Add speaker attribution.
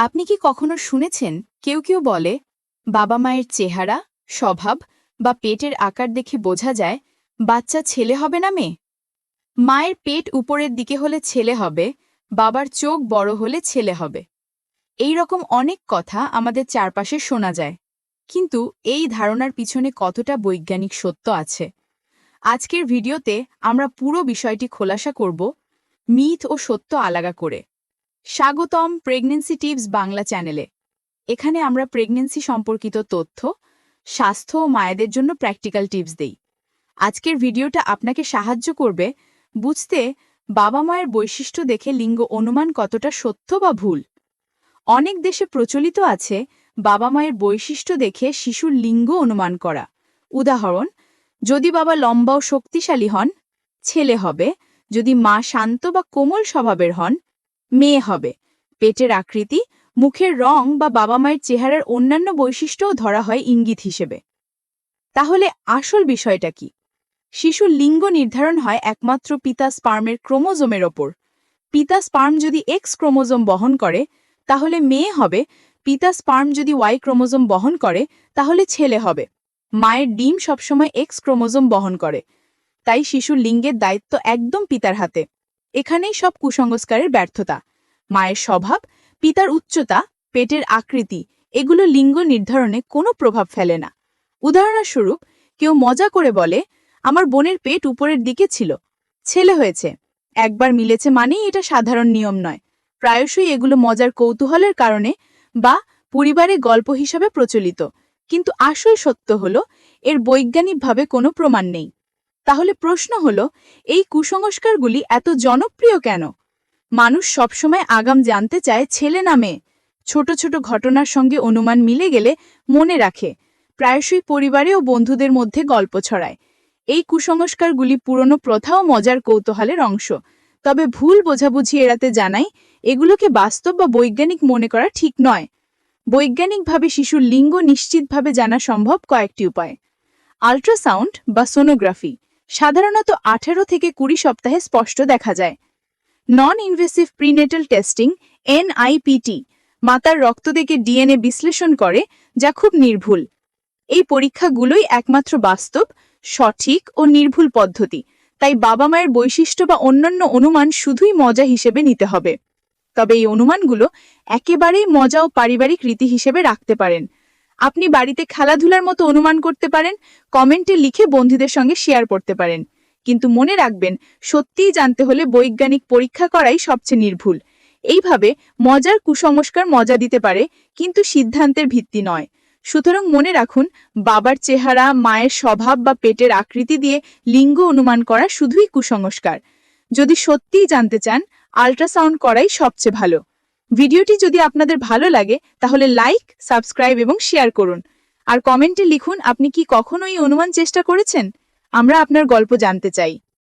Speaker 1: আপনি কি কখনো শুনেছেন? কেউ কেউ বলে, বাবা মায়ের চেহারা, স্বভাব বা পেটের আকার দেখে বোঝা যায়, বাচ্চা ছেলে হবে না মেয়ে? মায়ের পেট উপরের দিকে হলে ছেলে হবে, বাবার চোখ বড় হলে ছেলে হবে। এই রকম অনেক কথা আমাদের চারপাশে শোনা যায়। কিন্তু এই ধারণার পিছনে কতটা বৈজ্ঞানিক সত্য আছে? আজকের ভিডিওতে আমরা পুরো বিষয়টি খোলাসা করব, মিথ ও সত্য আলাদা করে। স্বাগতম প্রেগনেন্সি টিপস বাংলা চ্যানেলে। এখানে আমরা প্রেগনেন্সি সম্পর্কিত তথ্য, স্বাস্থ্য ও মায়েদের জন্য প্র্যাকটিক্যাল টিপস দেই। আজকের ভিডিওটা আপনাকে সাহায্য করবে বুঝতে বাবা মায়ের বৈশিষ্ট্য দেখে লিঙ্গ অনুমান কতটা সত্য বা ভুল। অনেক দেশে প্রচলিত আছে বাবা মায়ের বৈশিষ্ট্য দেখে শিশুর লিঙ্গ অনুমান করা। উদাহরণ, যদি বাবা লম্বা ও শক্তিশালী হন, ছেলে হবে। যদি মা শান্ত বা কোমল স্বভাবের হন মেয়ে হবে। পেটের আকৃতি, মুখের রং বা বাবা মায়ের চেহারার অন্যান্য বৈশিষ্ট্যও ধরা হয় ইঙ্গিত হিসেবে। তাহলে আসল বিষয়টা কি? শিশুর লিঙ্গ নির্ধারণ হয় একমাত্র পিতা স্পার্মের ক্রোমোজোমের ওপর। পিতা স্পার্ম যদি এক্স ক্রোমোজোম বহন করে, তাহলে মেয়ে হবে। পিতা স্পার্ম যদি ওয়াই ক্রোমোজোম বহন করে, তাহলে ছেলে হবে। মায়ের ডিম সবসময় এক্স ক্রোমোজোম বহন করে। তাই শিশুর লিঙ্গের দায়িত্ব একদম পিতার হাতে। এখানেই সব কুসংস্কারের ব্যর্থতা। মায়ের স্বভাব, পিতার উচ্চতা, পেটের আকৃতি, এগুলো লিঙ্গ নির্ধারণে কোনো প্রভাব ফেলে না। উদাহরণস্বরূপ, কেউ মজা করে বলে, আমার বোনের পেট উপরের দিকে ছিল, ছেলে হয়েছে। একবার মিলেছে মানেই এটা সাধারণ নিয়ম নয়। প্রায়শই এগুলো মজার কৌতূহলের কারণে বা পরিবারে গল্প হিসাবে প্রচলিত। কিন্তু আসল সত্য হল, এর বৈজ্ঞানিকভাবে কোনো প্রমাণ নেই। তাহলে প্রশ্ন হল, এই কুসংস্কারগুলি এত জনপ্রিয় কেন? মানুষ সবসময় আগাম জানতে চায় ছেলে না মেয়ে। ছোট ছোট ঘটনার সঙ্গে অনুমান মিলে গেলে মনে রাখে, প্রায়শই পরিবারে ও বন্ধুদের মধ্যে গল্প ছড়ায়। এই কুসংস্কারগুলি পুরনো প্রথা ও মজার কৌতূহলের অংশ। তবে ভুল বোঝাবুঝি এড়াতে জানাই, এগুলোকে বাস্তব বা বৈজ্ঞানিক মনে করা ঠিক নয়। বৈজ্ঞানিকভাবে শিশুর লিঙ্গ নিশ্চিতভাবে জানা সম্ভব কয়েকটি উপায়। আল্ট্রাসাউন্ড বা সোনোগ্রাফি। সাধারণত আঠেরো থেকে কুড়ি সপ্তাহে স্পষ্ট দেখা যায়। Non invasive prenatal testing NIPT মাতার রক্ত থেকে ডিএনএ বিশ্লেষণ করে, যা খুব নির্ভুল। এই পরীক্ষাগুলোই একমাত্র বাস্তব, সঠিক ও নির্ভুল পদ্ধতি। তাই বাবা মায়ের বৈশিষ্ট্য বা অন্যান্য অনুমান শুধুই মজা হিসেবে নিতে হবে। তবে এই অনুমানগুলো একেবারেই মজা ও পারিবারিক রীতি হিসেবে রাখতে পারেন। আপনি বাড়িতে খেলাধুলার মতো অনুমান করতে পারেন, কমেন্টে লিখে বন্ধুদের সঙ্গে শেয়ার করতে পারেন। কিন্তু মনে রাখবেন, সত্যিই জানতে হলে বৈজ্ঞানিক পরীক্ষা করাই সবচেয়ে নির্ভুল। এইভাবে মজার কুসংস্কার মজা দিতে পারে, কিন্তু সিদ্ধান্তের ভিত্তি নয়। সুতরাং মনে রাখুন, বাবার চেহারা, মায়ের স্বভাব বা পেটের আকৃতি দিয়ে লিঙ্গ অনুমান করা শুধুই কুসংস্কার। যদি সত্যিই জানতে চান আল্ট্রাসাউন্ড করাই সবচেয়ে ভালো। ভিডিওটি যদি আপনাদের ভালো লাগে, তাহলে লাইক, সাবস্ক্রাইব এবং শেয়ার করুন। আর কমেন্টে লিখুন, আপনি কি কখনো এই অনুমান চেষ্টা করেছেন? আমরা আপনার গল্প জানতে চাই।